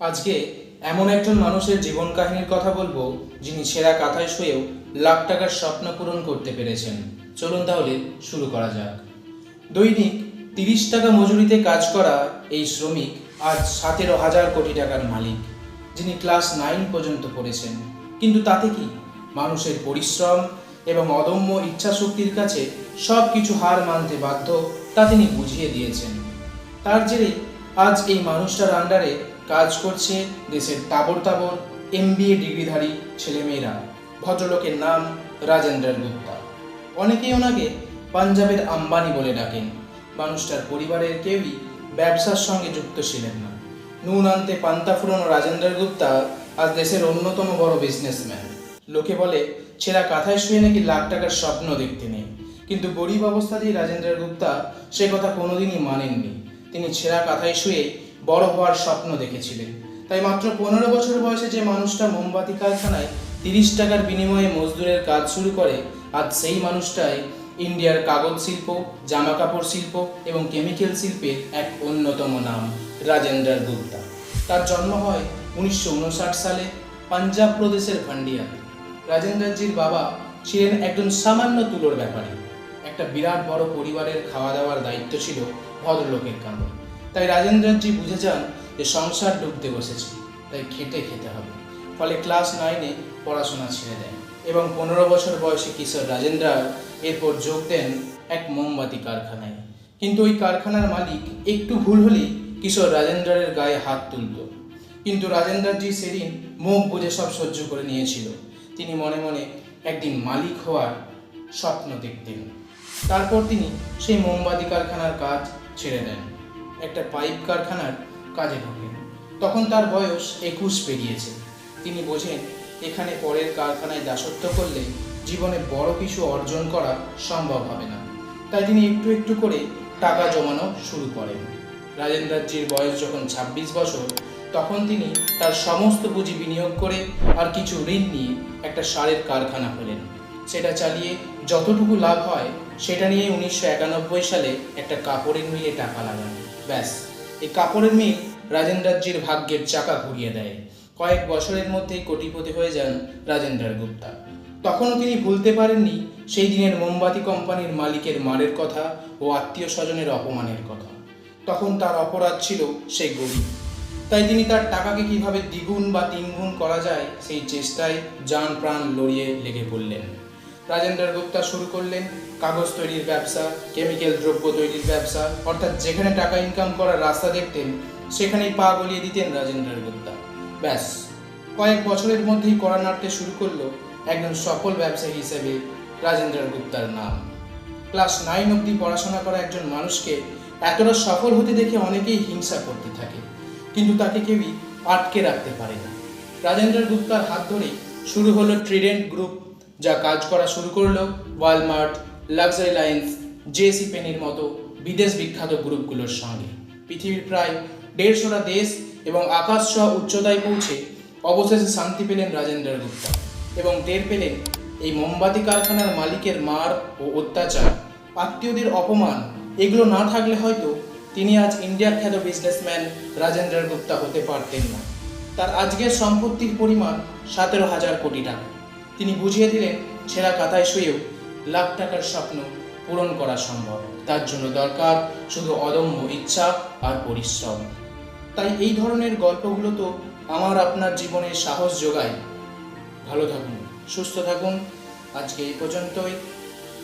আজকে এমন একজন মানুষের জীবন কাহিনীর কথা বলব, যিনি সেরা কাঁথায় শুয়েও লাখ টাকার স্বপ্ন পূরণ করতে পেরেছেন। চলুন তাহলে শুরু করা যাক। দৈনিক তিরিশ টাকা মজুরিতে কাজ করা এই শ্রমিক আজ সতেরো হাজার কোটি টাকার মালিক, যিনি ক্লাস নাইন পর্যন্ত পড়েছেন। কিন্তু তাতে কি? মানুষের পরিশ্রম এবং অদম্য ইচ্ছাশক্তির কাছে সব কিছু হার মানতে বাধ্য তা তিনি বুঝিয়ে দিয়েছেন। তার জেরেই আজ এই মানুষটার আন্ডারে কাজ করছে দেশের তাবর তাবর এমবিএ ডিগ্রিধারী ছেলেমেয়েরা। ভদ্রলোকের নাম রাজেন্দ্র গুপ্তা। অনেকেই ওনাকে পাঞ্জাবের আম্বানি বলে ডাকেন। মানুষটার পরিবারের কেউই ব্যবসার সঙ্গে যুক্ত ছিলেন না। নুন আনতে পান্তা ফুরনো রাজেন্দ্র গুপ্তা আজ দেশের অন্যতম বড় বিজনেসম্যান লোকে বলে, ছেঁড়া কাঁথায় শুয়ে নাকি লাখ টাকার স্বপ্ন দেখতে নেই? কিন্তু গরিব অবস্থাতেই রাজেন্দ্র গুপ্তা সে কথা কোনোদিনই মানেননি। তিনি ছেঁড়া কাঁথায় শুয়ে বড় হওয়ার স্বপ্ন দেখেছিলেন তাই মাত্র পনেরো বছর বয়সে যে মানুষটা মোমবাতি কারখানায় তিরিশ টাকার বিনিময়ে মজদুরের কাজ শুরু করে, আজ সেই মানুষটাই ইন্ডিয়ার কাগজ শিল্প, জামা কাপড় শিল্প এবং কেমিক্যাল শিল্পের এক অন্যতম নাম রাজেন্দ্র গুপ্তা। তার জন্ম হয় উনিশশো উনষাট সালে পাঞ্জাব প্রদেশের ভান্ডিয়াতে। রাজেন্দ্রজির বাবা ছিলেন একজন সামান্য তুলোর ব্যাপারী। একটা বিরাট বড় পরিবারের খাওয়া দাওয়ার দায়িত্ব ছিল ভদ্রলোকের কাঁধে। তাই রাজেন্দ্রজি বুঝে যান যে সংসার ডুবতে বসেছে, তাই খেটে খেতে হবে। ফলে ক্লাস নাইনে পড়াশোনা ছেড়ে দেন এবং পনেরো বছর বয়সে কিশোর রাজেন্দ্র এরপর যোগ দেন এক মোমবাতি কারখানায়। কিন্তু ওই কারখানার মালিক একটু ভুল হলেই কিশোর রাজেন্দ্রের গায়ে হাত তুলত। কিন্তু রাজেন্দ্রজি সেদিন মুখ বুঝে সব সহ্য করে নিয়েছিল। তিনি মনে মনে একদিন মালিক হওয়ার স্বপ্ন দেখতেন। তারপর তিনি সেই মোমবাতি কারখানার কাজ ছেড়ে দেন। একটা পাইপ কারখানার কাজে ঢোকেন তখন তার বয়স একুশ পেরিয়েছে। তিনি বোঝেন, এখানে পরের কারখানায় দাসত্ব করলে জীবনে বড় কিছু অর্জন করা সম্ভব হবে না। তাই তিনি একটু একটু করে টাকা জমানো শুরু করেন। রাজেন্দ্রজির বয়স যখন ২৬ বছর, তখন তিনি তার সমস্ত পুঁজি বিনিয়োগ করে আর কিছু ঋণ নিয়ে একটা সারের কারখানা খোলেন সেটা চালিয়ে যতটুকু লাভ হয়, সেটা নিয়ে উনিশশো একানব্বই সালে একটা কাপড়ের মিলে টাকা লাগান। ব্যাস, এই কাপড়ের মিল রাজেন্দ্রজির ভাগ্যের চাকা ঘুরিয়ে দেয়। কয়েক বছরের মধ্যেই কোটিপতি হয়ে যান রাজেন্দ্রার গুপ্তা। তখনও তিনি ভুলতে পারেননি সেই দিনের মোমবাতি কোম্পানির মালিকের মারের কথা ও আত্মীয় স্বজনের অপমানের কথা। তখন তার অপরাধ ছিল সেই গরিব। তাই তিনি তার টাকাকে কীভাবে দ্বিগুণ বা তিনগুণ করা যায় সেই চেষ্টায় যান প্রাণ লড়িয়ে লেগে পড়লেন। রাজেন্দ্র গুপ্তা শুরু করলেন কাগজ তৈরির ব্যবসা কেমিক্যাল দ্রব্য তৈরির ব্যবসা, অর্থাৎ যেখানে টাকা ইনকাম করার রাস্তা দেখতেন, সেখানেই পা গলিয়ে দিতেন রাজেন্দ্র গুপ্তা। ব্যাস, কয়েক বছরের মধ্যেই কড়া নাড়তে শুরু করল একজন সফল ব্যবসায়ী হিসেবে রাজেন্দ্র গুপ্তার নাম। ক্লাস নাইন অবধি পড়াশোনা করা একজন মানুষকে এতটা সফল হতে দেখে অনেকেই হিংসা করতে থাকে, কিন্তু তাকে কেউই আটকে রাখতে পারে না। রাজেন্দ্র গুপ্তার হাত ধরেই শুরু হলো ট্রিডেন্ট গ্রুপ যা কাজ করা শুরু করল ওয়ালমার্ট, লাক্সারি লাইন্স জেসি পেনির মতো বিদেশ বিখ্যাত গ্রুপগুলোর সঙ্গে। পৃথিবীর প্রায় দেড়শোটা দেশ এবং আকাশ সহ উচ্চতায় পৌঁছে অবশেষে শান্তি পেলেন রাজেন্দ্র গুপ্তা এবং টের পেলেন এই মোমবাতি কারখানার মালিকের মার ও অত্যাচার। আত্মীয়দের অপমান, এগুলো না থাকলে হয়তো তিনি আজ ইন্ডিয়ার খ্যাত বিজনেসম্যান রাজেন্দ্র গুপ্তা হতে পারতেন না। তার আজকের সম্পত্তির পরিমাণ সতেরো হাজার কোটি টাকা। তিনি বুঝিয়ে দিলেন ছেঁড়া কাতায় শুয়েও লাখ টাকার স্বপ্ন পূরণ করা সম্ভব। তার জন্য দরকার শুধু অদম্য ইচ্ছা আর পরিশ্রম। তাই এই ধরনের গল্পগুলো তো আমার আপনার জীবনে সাহস যোগায়। ভালো থাকুন, সুস্থ থাকুন। আজকে এই পর্যন্তই।